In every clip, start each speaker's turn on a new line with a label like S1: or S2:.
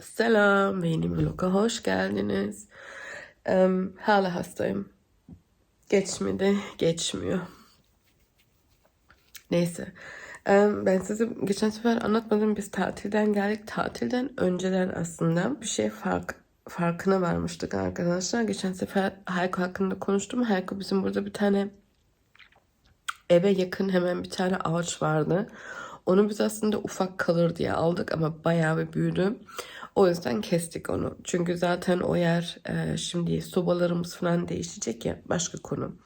S1: Selam, yeni vloga hoş geldiniz. Em, hala hastayım. Geçmedi, geçmiyor. Neyse. Em, ben size geçen sefer anlatmadım. Biz tatilden geldik. Tatilden önceden aslında bir şey fark farkına varmıştık arkadaşlar. Geçen sefer Hayko hakkında konuştum. Hayko bizim burada bir tane eve yakın hemen bir tane ağaç vardı. Onu biz aslında ufak kalır diye aldık ama bayağı bir büyüdü. O yüzden kestik onu. Çünkü zaten o yer e, şimdi sobalarımız falan değişecek ya başka konu.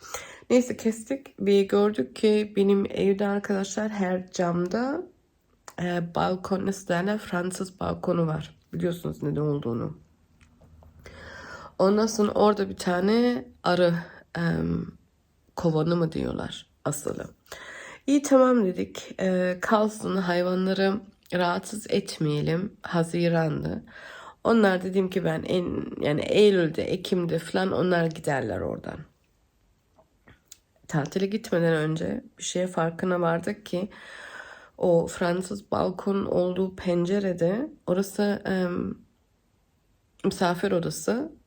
S1: Neyse kestik ve gördük ki benim evde arkadaşlar her camda e, balkon nasıl derler Fransız balkonu var. Biliyorsunuz neden olduğunu. Ondan sonra orada bir tane arı e, kovanı mı diyorlar asılı. İyi tamam dedik. E, kalsın hayvanları rahatsız etmeyelim. Haziran'dı. Onlar dedim ki ben en yani Eylül'de, Ekim'de falan onlar giderler oradan. Tatile gitmeden önce bir şeye farkına vardık ki o Fransız balkon olduğu pencerede orası em, misafir odası.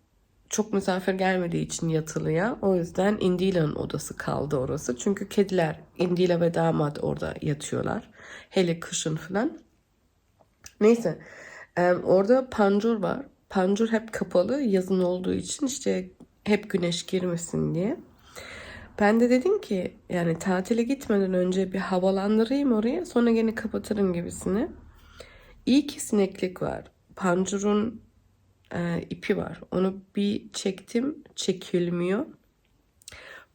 S1: Çok misafir gelmediği için yatılıya. O yüzden Indila'nın odası kaldı orası. Çünkü kediler Indila ve damat orada yatıyorlar. Hele kışın falan. Neyse. em, orada pancur var. Pancur hep kapalı yazın olduğu için işte hep güneş girmesin diye. Ben de dedim ki yani tatile gitmeden önce bir havalandırayım oraya sonra gene kapatırım gibisini. İyi ki sineklik var. Pancurun e, ipi var. Onu bir çektim çekilmiyor.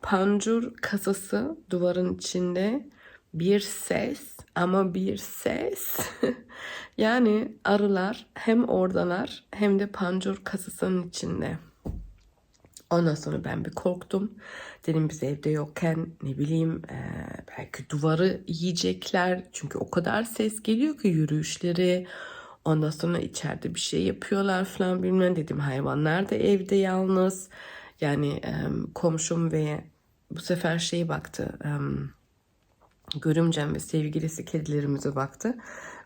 S1: Pancur kasası duvarın içinde bir ses ama bir ses. yani arılar hem oradalar hem de pancur kasasının içinde. Ondan sonra ben bir korktum. Dedim biz evde yokken ne bileyim e, belki duvarı yiyecekler. Çünkü o kadar ses geliyor ki yürüyüşleri. Ondan sonra içeride bir şey yapıyorlar falan bilmem dedim. Hayvanlar da evde yalnız. Yani e, komşum ve bu sefer şey baktı. E, görümcem ve sevgilisi kedilerimize baktı.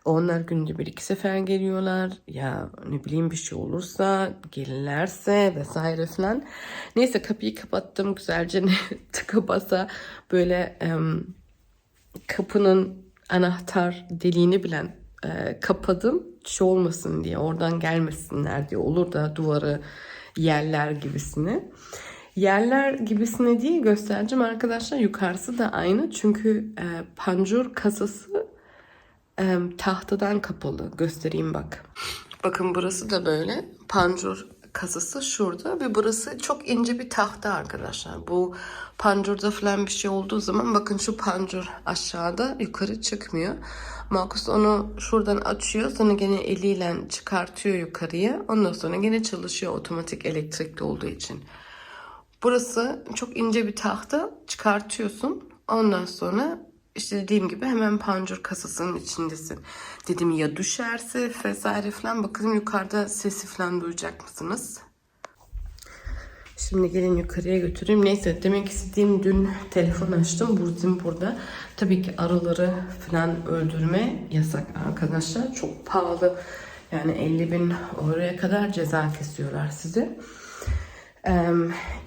S1: Onlar günde bir iki sefer geliyorlar. Ya ne bileyim bir şey olursa gelirlerse vesaire falan. Neyse kapıyı kapattım güzelce tıka basa böyle em, kapının anahtar deliğini bilen e, kapadım. Şey olmasın diye oradan gelmesinler diye olur da duvarı yerler gibisini. Yerler gibisine değil göstereceğim arkadaşlar. Yukarısı da aynı. Çünkü e, pancur kasası e, tahtadan kapalı. Göstereyim bak. Bakın burası da böyle. Pancur kasası şurada ve burası çok ince bir tahta arkadaşlar. Bu pancurda falan bir şey olduğu zaman bakın şu pancur aşağıda yukarı çıkmıyor. Markus onu şuradan açıyor sonra gene eliyle çıkartıyor yukarıya. Ondan sonra gene çalışıyor otomatik elektrikli olduğu için. Burası çok ince bir tahta çıkartıyorsun. Ondan sonra işte dediğim gibi hemen pancur kasasının içindesin. Dedim ya düşerse vesaire falan bakalım yukarıda sesi falan duyacak mısınız? Şimdi gelin yukarıya götüreyim. Neyse demek istediğim dün telefon açtım. Burzim burada. Tabii ki arıları falan öldürme yasak arkadaşlar. Çok pahalı. Yani 50 bin oraya kadar ceza kesiyorlar size. Ee,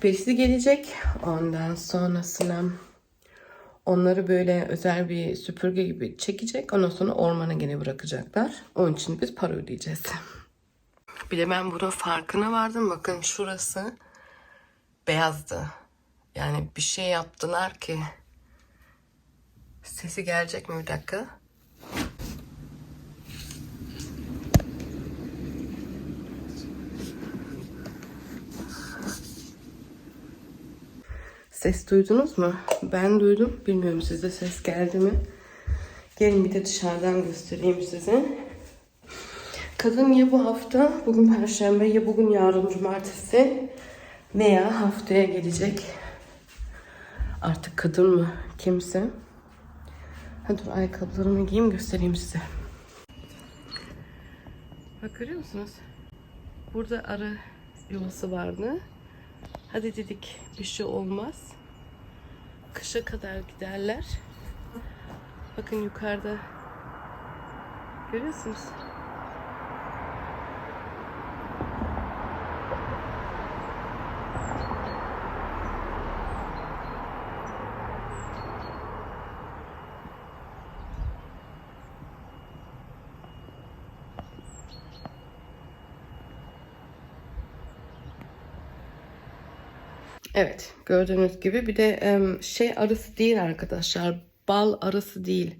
S1: birisi gelecek. Ondan sonrasına onları böyle özel bir süpürge gibi çekecek. Ondan sonra ormana gene bırakacaklar. Onun için biz para ödeyeceğiz. Bir de ben bunun farkına vardım. Bakın şurası beyazdı. Yani bir şey yaptılar ki sesi gelecek mi bir dakika? Ses duydunuz mu? Ben duydum. Bilmiyorum size ses geldi mi? Gelin bir de dışarıdan göstereyim size. Kadın ya bu hafta, bugün perşembe ya bugün yarın cumartesi veya haftaya gelecek. Artık kadın mı kimse. Ha dur ayakkabılarımı giyeyim göstereyim size. Bak görüyor musunuz? Burada arı yuvası vardı. Hadi dedik bir şey olmaz. Kışa kadar giderler. Bakın yukarıda görüyorsunuz. Evet, gördüğünüz gibi bir de şey arısı değil arkadaşlar. Bal arısı değil.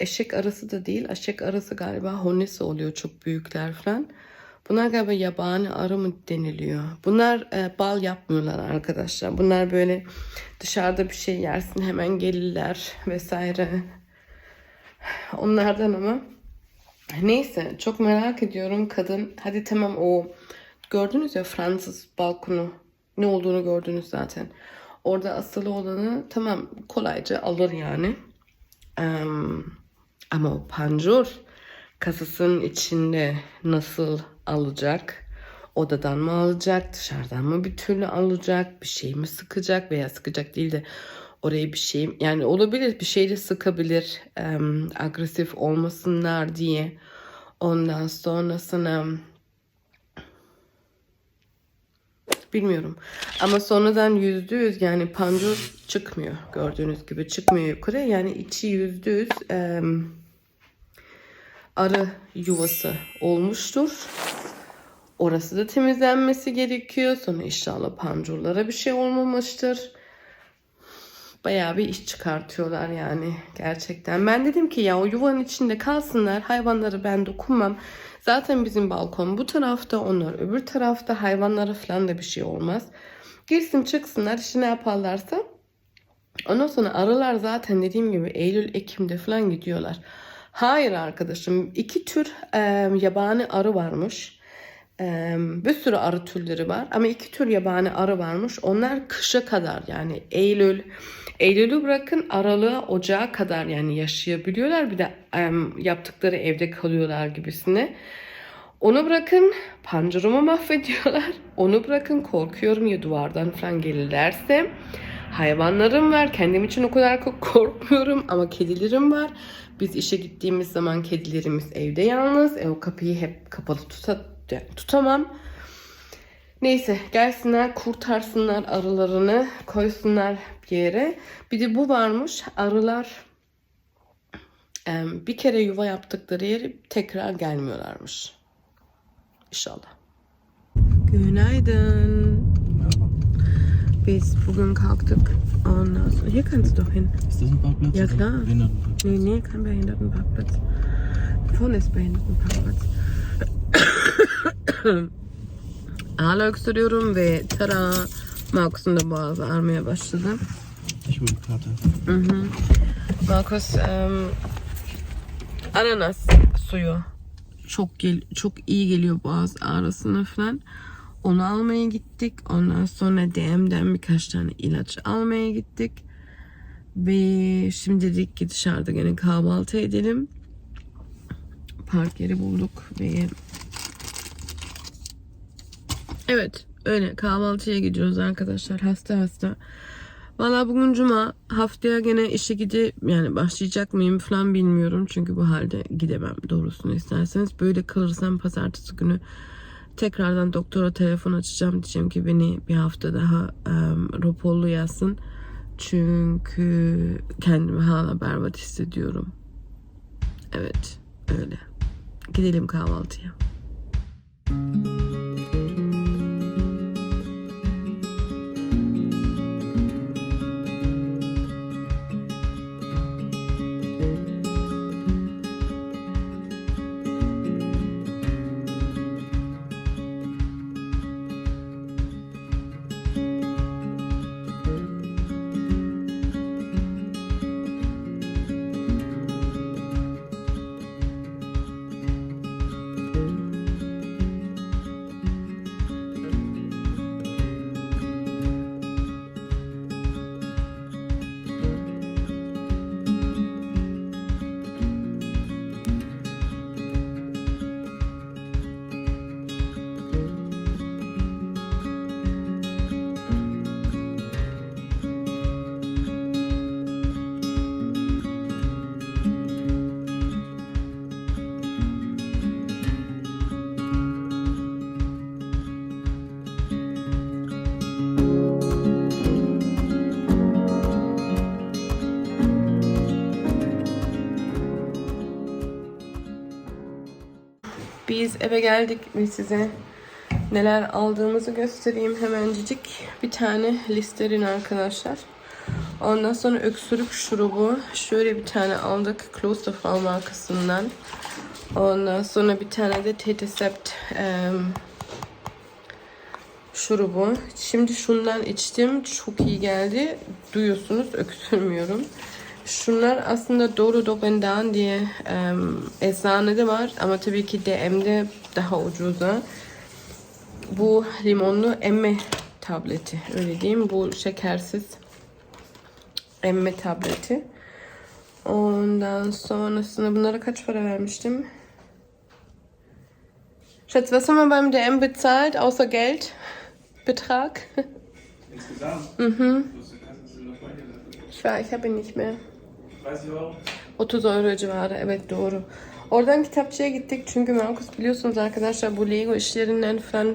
S1: Eşek arısı da değil. Eşek arısı galiba honesi oluyor çok büyükler falan. Bunlar galiba yabani arı mı deniliyor? Bunlar e, bal yapmıyorlar arkadaşlar. Bunlar böyle dışarıda bir şey yersin hemen gelirler vesaire. Onlardan ama neyse çok merak ediyorum kadın. Hadi tamam o gördünüz ya Fransız balkonu ne olduğunu gördünüz zaten. Orada asılı olanı tamam kolayca alır yani. Em, ama o panjur kasasının içinde nasıl alacak? Odadan mı alacak? Dışarıdan mı bir türlü alacak? Bir şey mi sıkacak? Veya sıkacak değil de oraya bir şey yani olabilir bir şey de sıkabilir em, agresif olmasınlar diye. Ondan sonrasına Bilmiyorum. Ama sonradan yüzde yüz yani panjur çıkmıyor. Gördüğünüz gibi çıkmıyor yukarı. Yani içi yüzde yüz em, arı yuvası olmuştur. Orası da temizlenmesi gerekiyor. Sonra inşallah panjurlara bir şey olmamıştır. Bayağı bir iş çıkartıyorlar yani gerçekten. Ben dedim ki ya o yuvanın içinde kalsınlar. Hayvanları ben dokunmam. Zaten bizim balkon bu tarafta, onlar öbür tarafta. Hayvanlara falan da bir şey olmaz. Girsin çıksınlar işte ne yaparlarsa. Ondan sonra arılar zaten dediğim gibi Eylül, Ekim'de falan gidiyorlar. Hayır arkadaşım iki tür e, yabani arı varmış. Bir sürü arı türleri var ama iki tür yabani arı varmış. Onlar kışa kadar yani Eylül, Eylül'ü bırakın aralığa ocağa kadar yani yaşayabiliyorlar. Bir de yaptıkları evde kalıyorlar gibisine. Onu bırakın pancurumu mahvediyorlar. Onu bırakın korkuyorum ya duvardan falan gelirlerse. Hayvanlarım var. Kendim için o kadar korkmuyorum ama kedilerim var. Biz işe gittiğimiz zaman kedilerimiz evde yalnız. E, o kapıyı hep kapalı tuta, tutamam. Neyse gelsinler kurtarsınlar arılarını koysunlar yere. Bir de bu varmış arılar bir kere yuva yaptıkları yere tekrar gelmiyorlarmış. İnşallah. Günaydın. Biz bugün kalktık. Ondan sonra... Hier kannst du doch hin.
S2: Ist das ein Parkplatz?
S1: Ja, klar.
S2: Behindertenparkplatz?
S1: Nee, nee, kein Behindertenparkplatz. Vorne ist Behindertenparkplatz. Hala öksürüyorum ve Tara Markus'un da boğazı ağrımaya başladı.
S2: Ich Karte.
S1: Mhm. Markus ananas suyu çok gel çok iyi geliyor boğaz ağrısına falan. Onu almaya gittik. Ondan sonra DM'den birkaç tane ilaç almaya gittik. Ve şimdi dedik ki dışarıda gene kahvaltı edelim. Park yeri bulduk ve Evet öyle kahvaltıya gidiyoruz arkadaşlar hasta hasta. Valla bugün cuma haftaya gene işe gidip yani başlayacak mıyım falan bilmiyorum. Çünkü bu halde gidemem doğrusunu isterseniz. Böyle kalırsam pazartesi günü tekrardan doktora telefon açacağım. Diyeceğim ki beni bir hafta daha um, raporlu yazsın. Çünkü kendimi hala berbat hissediyorum. Evet öyle. Gidelim kahvaltıya. Biz eve geldik ve size neler aldığımızı göstereyim hemencik. Bir tane listerin arkadaşlar. Ondan sonra öksürük şurubu. Şöyle bir tane aldık Klosterfrau markasından. Ondan sonra bir tane de Tetisept em, şurubu. Şimdi şundan içtim. Çok iyi geldi. Duyuyorsunuz öksürmüyorum. Şunlar aslında Doro Dobendan diye em, eczanede var ama tabii ki DM'de daha ucuza. Bu limonlu emme tableti öyle diyeyim. Bu şekersiz emme tableti. Ondan sonrasında bunlara kaç para vermiştim? Schatz, was haben wir beim DM bezahlt, außer Geld? Betrag?
S3: Insgesamt?
S1: Mhm. Ich war, ich habe ihn nicht mehr.
S3: 30 Euro?
S1: 30 euro civarı evet doğru. Oradan kitapçıya gittik çünkü Markus biliyorsunuz arkadaşlar bu Lego işlerinden falan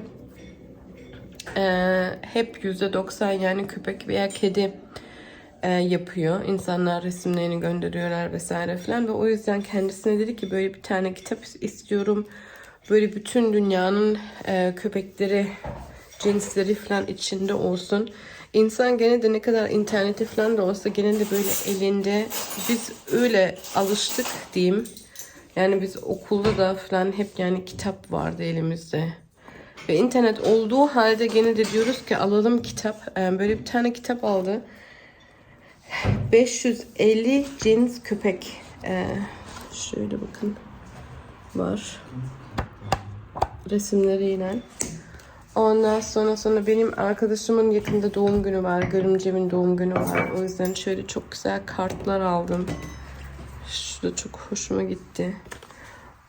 S1: eee, hep %90 yani köpek veya kedi eee, yapıyor. İnsanlar resimlerini gönderiyorlar vesaire falan ve o yüzden kendisine dedi ki böyle bir tane kitap istiyorum. Böyle bütün dünyanın eee, köpekleri cinsleri falan içinde olsun. İnsan gene de ne kadar interneti falan da olsa gene de böyle elinde biz öyle alıştık diyeyim. Yani biz okulda da falan hep yani kitap vardı elimizde. Ve internet olduğu halde gene de diyoruz ki alalım kitap. Ee, Böyle bir tane kitap aldı. 550 cins köpek. Ee, şöyle bakın. Var. Resimleriyle. Ondan sonra sonra benim arkadaşımın yakında doğum günü var. Görümcemin doğum günü var. O yüzden şöyle çok güzel kartlar aldım. Şu da çok hoşuma gitti.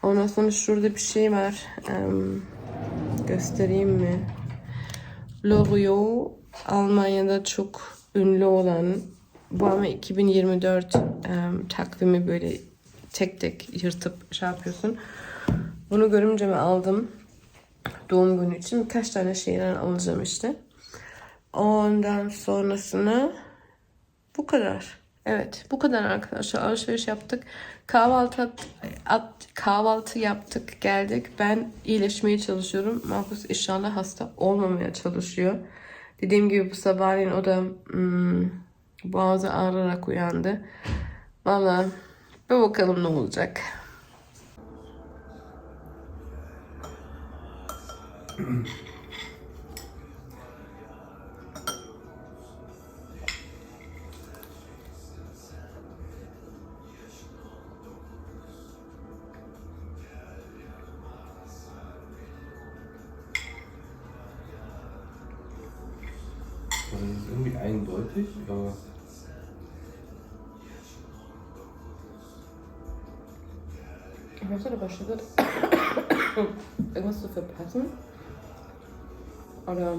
S1: Ondan sonra şurada bir şey var. Em, göstereyim mi? L'Oreal Almanya'da çok ünlü olan bu ama 2024 em, takvimi böyle tek tek yırtıp şey yapıyorsun. Bunu görümceme aldım doğum günü için birkaç tane şeyler alacağım işte. Ondan sonrasını bu kadar. Evet bu kadar arkadaşlar alışveriş yaptık. Kahvaltı at, at- kahvaltı yaptık geldik. Ben iyileşmeye çalışıyorum. Markus inşallah hasta olmamaya çalışıyor. Dediğim gibi bu sabahleyin o da hmm, boğazı ağrırarak uyandı. Valla bir bakalım ne olacak.
S4: Also ist irgendwie eindeutig, aber
S1: Ich möchte aber Schritt irgendwas zu verpassen. Oder.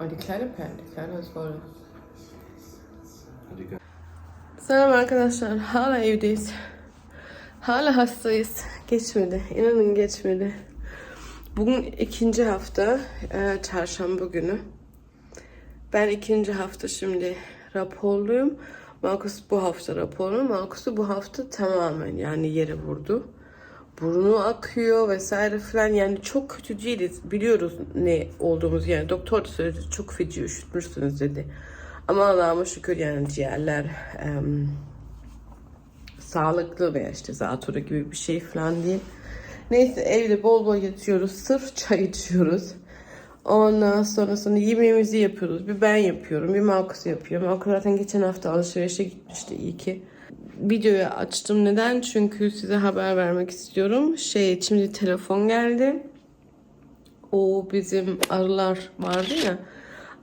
S1: Oh, die kleine Pen, die kleine ist voll. Selam arkadaşlar. Hala evdeyiz. Hala hastayız. Geçmedi. İnanın geçmedi. Bugün ikinci hafta. e, çarşamba günü. Ben ikinci hafta şimdi raporluyum. Markus bu hafta raporlu. Markus'u bu hafta tamamen yani yere vurdu. Burnu akıyor vesaire falan yani çok kötü değiliz. Biliyoruz ne olduğumuz yani doktor da söyledi çok feci üşütmüşsünüz dedi. Ama Allah'ıma şükür yani ciğerler em, sağlıklı veya işte zatürre gibi bir şey falan değil. Neyse evde bol bol yatıyoruz. Sırf çay içiyoruz. Ondan sonrasında yemeğimizi yapıyoruz. Bir ben yapıyorum, bir Markus yapıyor. Markus zaten geçen hafta alışverişe gitmişti iyi ki. Videoyu açtım. Neden? Çünkü size haber vermek istiyorum. Şey, şimdi telefon geldi. O bizim arılar vardı ya.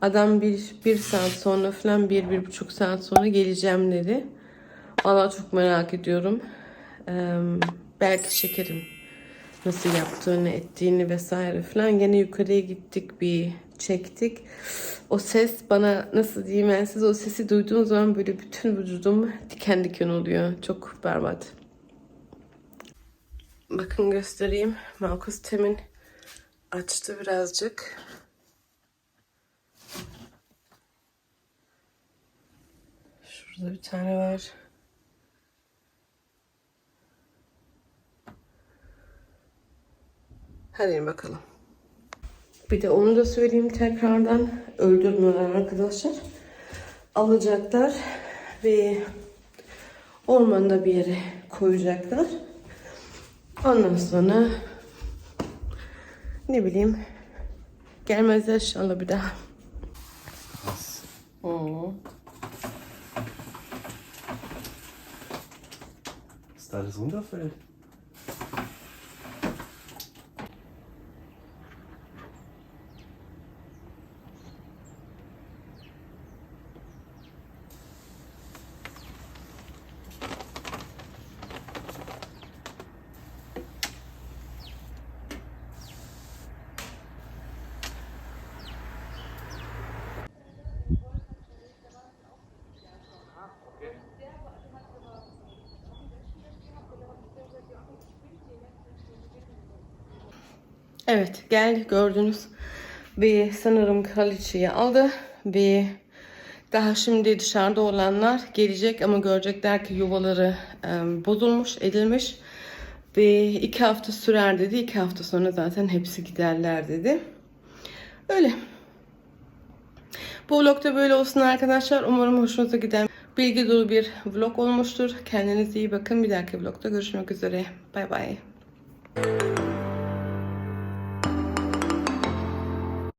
S1: Adam bir, bir saat sonra falan bir, bir buçuk saat sonra geleceğim dedi. Valla çok merak ediyorum. Ee, belki şekerim nasıl yaptığını, ettiğini vesaire falan. Gene yukarıya gittik bir çektik. O ses bana nasıl diyeyim ben siz o sesi duyduğum zaman böyle bütün vücudum diken diken oluyor. Çok berbat. Bakın göstereyim. Markus Temin açtı birazcık. Şurada bir tane var. Hadi bakalım. Bir de onu da söyleyeyim tekrardan. Öldürmüyorlar arkadaşlar. Alacaklar ve ormanda bir yere koyacaklar. Ondan sonra ne bileyim gelmezler inşallah bir daha. Oo.
S4: Alles runterfällt.
S1: Evet geldi gördünüz. Ve sanırım kraliçeyi aldı. Ve daha şimdi dışarıda olanlar gelecek ama görecekler ki yuvaları em, bozulmuş, edilmiş. Ve iki hafta sürer dedi. İki hafta sonra zaten hepsi giderler dedi. Öyle. Bu vlog da böyle olsun arkadaşlar. Umarım hoşunuza giden bilgi dolu bir vlog olmuştur. Kendinize iyi bakın. Bir dahaki vlogda görüşmek üzere. Bay bay.